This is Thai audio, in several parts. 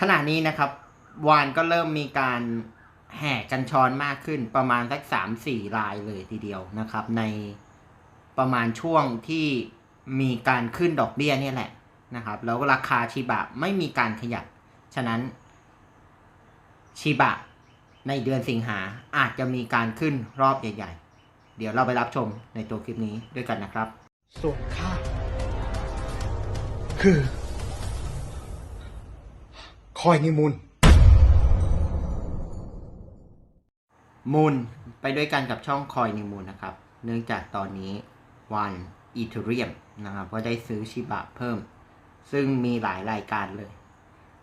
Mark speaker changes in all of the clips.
Speaker 1: ขณะนี้นะครับ วานก็เริ่มมีการแห่กันชอนมากขึ้นประมาณสักสามสี่รายเลยทีเดียวนะครับ ในประมาณช่วงที่มีการขึ้นดอกเบี้ยเนี่ยแหละนะครับ แล้วราคาชิบะไม่มีการขยับ ฉะนั้นชิบะในเดือนสิงหาอาจจะมีการขึ้นรอบใหญ่ ๆ เดี๋ยวเราไปรับชมในตัวคลิปนี้ด้วยกันนะครับ
Speaker 2: ส่วนข้าคือ อยนิมุน
Speaker 1: มูลไปด้วยกันกับช่องคอยนิมูลนะครับ เนื่องจากตอนนี้วันอีเทเรียมนะครับก็ได้ซื้อชิบะเพิ่ม ซึ่งมีหลายรายการเลย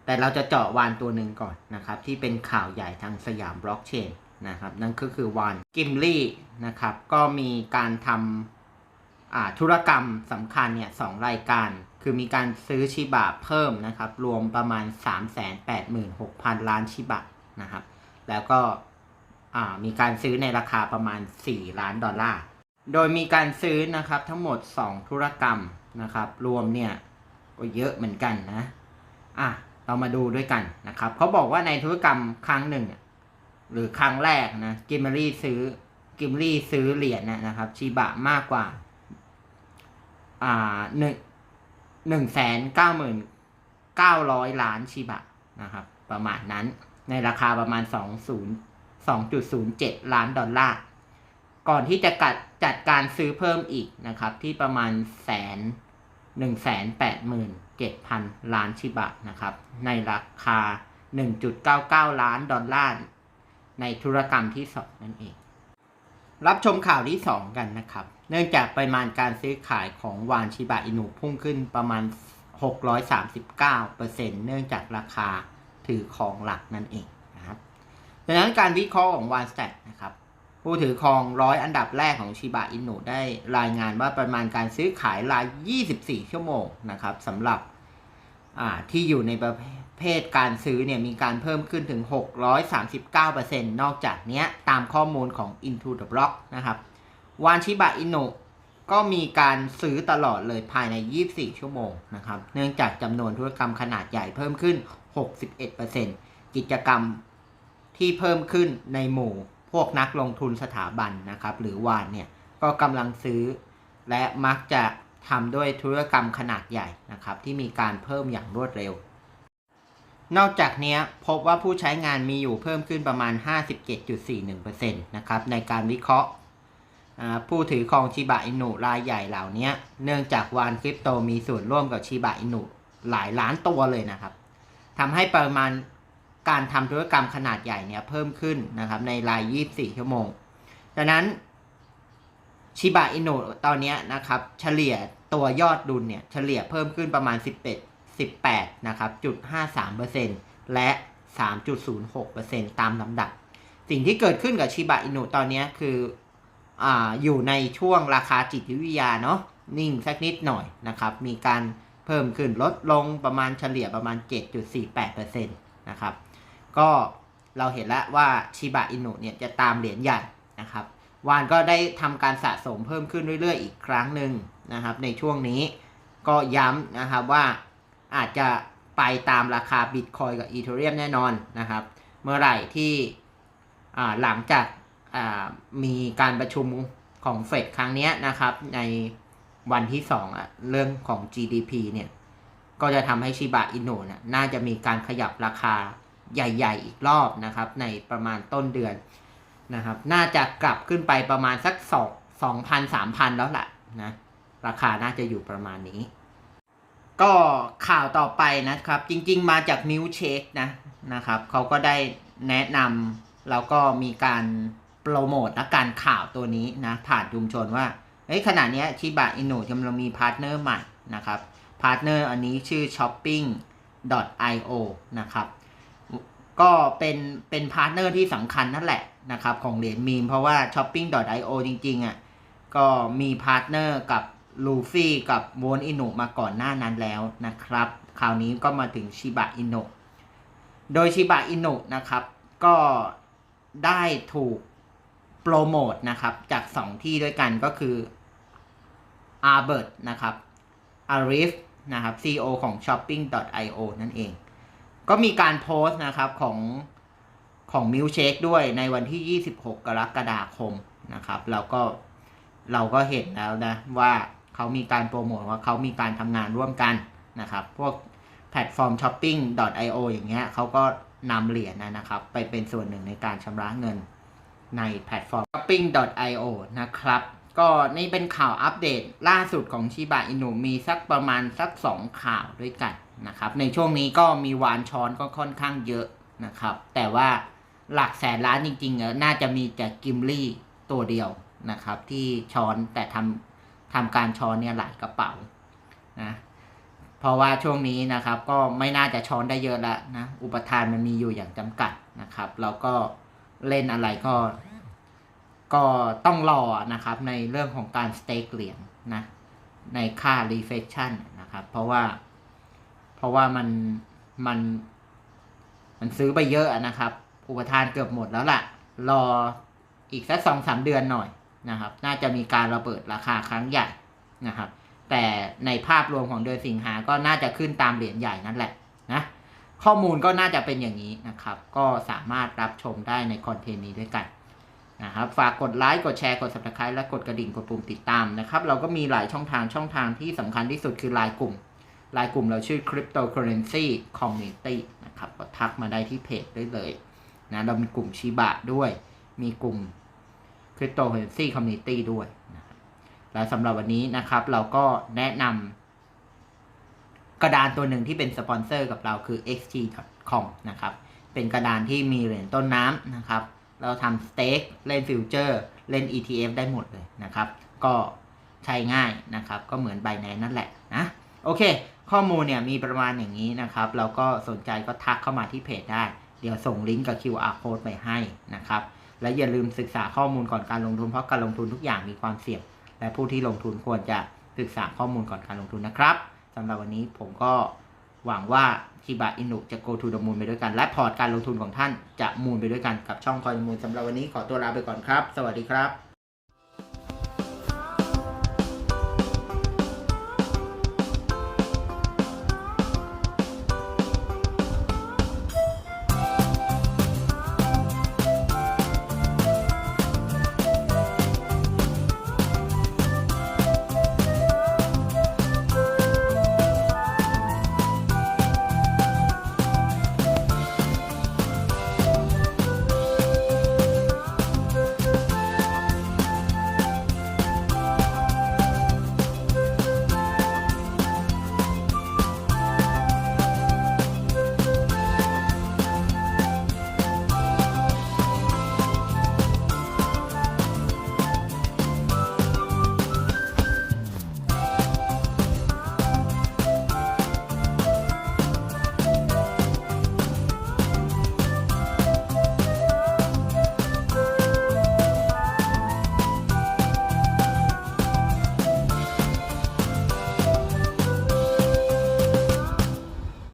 Speaker 1: แต่เราจะเจาะวานตัวหนึ่งก่อนนะครับ ที่เป็นข่าวใหญ่ทางสยามบล็อกเชนนะครับ นั่นก็คือวานกิมลี่นะครับ ก็มีการทำอาธุรกรรมสำคัญเนี่ยสองรายการ คือมีการซื้อชิบะเพิ่มนะครับ รวมประมาณ 386,000 ล้านชิบะนะครับ แล้วก็มีการซื้อในราคาประมาณ 4 ล้านดอลลาร์ โดยมีการซื้อนะครับทั้งหมด 2 ธุรกรรมนะครับ รวมเนี่ยก็เยอะเหมือนกันนะ อะ เรามาดูด้วยกันนะครับเขาบอกว่าในธุรกรรมครั้งหนึ่ง หรือครั้งแรกนะกิมเมอรี่ซื้อกิมลี่ซื้อเหรียญนะนะครับชีบะมากกว่า อ่าหนึ่ง หนึ่งแสนเก้าหมื่นเก้าร้อยล้านชีบะนะครับ ประมาณนั้นในราคาประมาณสองศูนย์2.07ล้านดอลลาร์ ก่อนที่จะกัดจัดการซื้อเพิ่มอีกนะครับ ที่ประมาณแสนหนึ่งแสนแปดหมื่นเจ็ดพันล้านชิบะนะครับ ในราคา1.99ล้านดอลลาร์ ในธุรกรรมที่สองนั่นเอง รับชมข่าวที่2กันนะครับ เนื่องจากปริมาณการซื้อขายของวานชิบะอินุพุ่งขึ้นประมาณ 639%เนื่องจากราคาถือของหลักนั่นเองนะครับดังนั้นการวิเคราะห์ของ One Stat นะครับผู้ถือครองร้อยอันดับแรกของชิบะอินุได้รายงานว่าประมาณการซื้อขายราย 24 ชั่วโมงนะครับสำหรับที่อยู่ในประเภทการซื้อเนี่ยมีการเพิ่มขึ้นถึง 639%นอกจากนี้ตามข้อมูลของ Into the Block นะครับ วานชิบะอินุก็มีการซื้อตลอดเลยภายใน 24 ชั่วโมงนะครับ เนื่องจากจำนวนธุรกรรมขนาดใหญ่เพิ่มขึ้น 61%กิจกรรมที่เพิ่มขึ้นในหมู่พวกนักลงทุนสถาบันนะครับ หรือวานเนี่ยก็กำลังซื้อ และมักจะทำด้วยธุรกรรมขนาดใหญ่นะครับ ที่มีการเพิ่มอย่างรวดเร็ว นอกจากนี้พบว่าผู้ใช้งานมีอยู่เพิ่มขึ้นประมาณ 57.41%นะครับในการวิเคราะห์ ผู้ถือครองชิบะอินุรายใหญ่เหล่านี้เนื่องจากวานคริปโตมีส่วนร่วมกับชิบะอินุหลายล้านตัวเลยนะครับทำให้ปริมาณการทำธุรกรรมขนาดใหญ่เนี่ยเพิ่มขึ้นนะครับในราย 24 ชั่วโมง ดังนั้นชิบะอินุตอนนี้นะครับเฉลี่ยตัวยอดดุลเนี่ยเฉลี่ยเพิ่มขึ้นประมาณ 11 18นะครับจุด53%และ 3.06%ตามลำดับ สิ่งที่เกิดขึ้นกับชิบะอินุตอนนี้คือ อ่าอยู่ในช่วงราคาจิตวิทยาเนาะนิ่งสักนิดหน่อยนะครับ มีการเพิ่มขึ้นลดลงประมาณเฉลี่ยประมาณ 7.48%นะครับก็เราเห็นแล้วว่าชิบะอินุเนี่ยจะตามเหรียญใหญ่นะครับวานก็ได้ทำการสะสมเพิ่มขึ้นเรื่อยๆ อีกครั้งหนึ่งนะครับ ในช่วงนี้ก็ย้ำนะครับว่าอาจจะไปตามราคาบิตคอยกับอีเทเรียมแน่นอนนะครับ เมื่อไหร่ที่หลังจาก มีการประชุมของเฟดครั้งนี้นะครับ ในวันที่2อะเรื่องของ GDP เนี่ย ก็จะทำให้ชิบะอินุนะน่าจะมีการขยับราคาใหญ่ ๆ อีกรอบนะครับ ในประมาณต้นเดือนนะครับ น่าจะกลับขึ้นไปประมาณสักสองสองพันสามพันแล้วล่ะนะราคาน่าจะอยู่ประมาณนี้ ก็ข่าวต่อไปนะครับ จริง ๆ มาจากมิวเชคนะนะครับเขาก็ได้แนะนำแล้วก็มีการ โปรโมทและการข่าวตัวนี้นะผ่านชุมชนว่าเฮ้ยขณะเนี้ชิบะอินุกำลังมีพาร์ทเนอร์ใหม่นะครับพาร์ทเนอร์อันนี้ชื่อ shopping.io นะครับก็เป็นเป็นพาร์ทเนอร์ที่สำคัญนั่นแหละนะครับของเหรียญมีมเพราะว่า shopping.io จริงๆอะก็มีพาร์ทเนอร์กับลูฟี่กับโวนอินุมาก่อนหน้านั้นแล้วนะครับ คราวนี้ก็มาถึงชิบะอินุโดยชิบะอินุนะครับ ก็ได้ถูก โปรโมทนะครับจาก 2 ที่ด้วยกันก็คือ a r b e r t นะครับ Arif นะครับ CEO ของ shopping.io นั่นเอง ก็มีการโพสต์นะครับของของมิลเชคด้วยในวันที่ 26 กรกฎาคมนะครับ แล้วก็เราก็เห็นแล้วนะว่าเขามีการโปรโมทว่าเขามีการทำงานร่วมกันนะครับ พวกแพลตฟอร์ม shopping.io อย่างเงี้ยเขาก็นำเหรียญนนะครับ ไปเป็นส่วนหนึ่งในการชำระเงิน ในแพลตฟอร์ม shopping.io นะครับ ก็นี่เป็นข่าวอัปเดตล่าสุดของชิบะอินุมีสักประมาณสัก 2 ข่าวด้วยกันนะครับ ในช่วงนี้ก็มีวานช้อนก็ค่อนข้างเยอะนะครับ แต่ว่าหลักแสนล้านจริงๆเนน่าจะมีแต่กิมลี่ตัวเดียวนะครับ ที่ช้อนแต่ทำทำการช้อนเนี่ยหลายกระเป๋านะเพราะว่าช่วงนี้นะครับก็ไม่น่าจะช้อนได้เยอะแล้วนะอุปทานมันมีอยู่อย่างจำกัดนะครับ แล้วก็ เล่นอะไรก็ ก็ต้องรอนะครับ ในเรื่องของการสเต็กเหรียญนะ ในค่า reflection นะครับ เพราะว่า เพราะว่ามันมัน มันซื้อไปเยอะนะครับ อุปทานเกือบหมดแล้วล่ะ รออีกสักสองสามเดือนหน่อยนะครับ น่าจะมีการระเบิดราคาครั้งใหญ่นะครับ แต่ในภาพรวมของเดือนสิงหาก็น่าจะขึ้นตามเหรียญใหญ่นั่นแหละนะ ข้อมูลก็น่าจะเป็นอย่างนี้นะครับ ก็สามารถรับชมได้ในคอนเทนต์นี้ด้วยกันนะครับ ฝากกดไลค์ กดแชร์ กด subscribe และกดกระดิ่ง กดปุ่มติดตามนะครับ เราก็มีหลายช่องทาง ช่องทางที่สำคัญที่สุดคือไลน์กลุ่ม ไลน์กลุ่มเราชื่อ cryptocurrency community นะครับ ก็ทักมาได้ที่เพจได้เลยนะ เรามีกลุ่มชิบะด้วย มีกลุ่ม cryptocurrency community ด้วยนะและสำหรับวันนี้นะครับ เราก็แนะนำ กระดานตัวหนึ่งที่เป็นสปอนเซอร์กับเราคือ xt.com นะครับ เป็นกระดานที่มีเหรียญต้นน้ำนะครับ เราทำสเต็กเล่นฟิวเจอร์ เล่น ETF ได้หมดเลยนะครับ ก็ใช้ง่ายนะครับ ก็เหมือนไบแนนนั่นแหละนะโอเค ข้อมูลเนี่ยมีประมาณอย่างนี้นะครับ เราก็สนใจก็ทักเข้ามาที่เพจได้ เดี๋ยวส่งลิงก์กับ QR code ไปให้นะครับ และอย่าลืมศึกษาข้อมูลก่อนการลงทุน เพราะการลงทุนทุกอย่างมีความเสี่ยง และผู้ที่ลงทุนควรจะศึกษาข้อมูลก่อนการลงทุนนะครับ สำหรับวันนี้ผมก็หวังว่าชิบะอินุจะ go to the moon ไปด้วยกัน และพอร์ตการลงทุนของท่านจะมูนไปด้วยกันกับช่องคอยมูลสำหรับวันนี้ขอตัวลาไปก่อนครับ สวัสดีครับ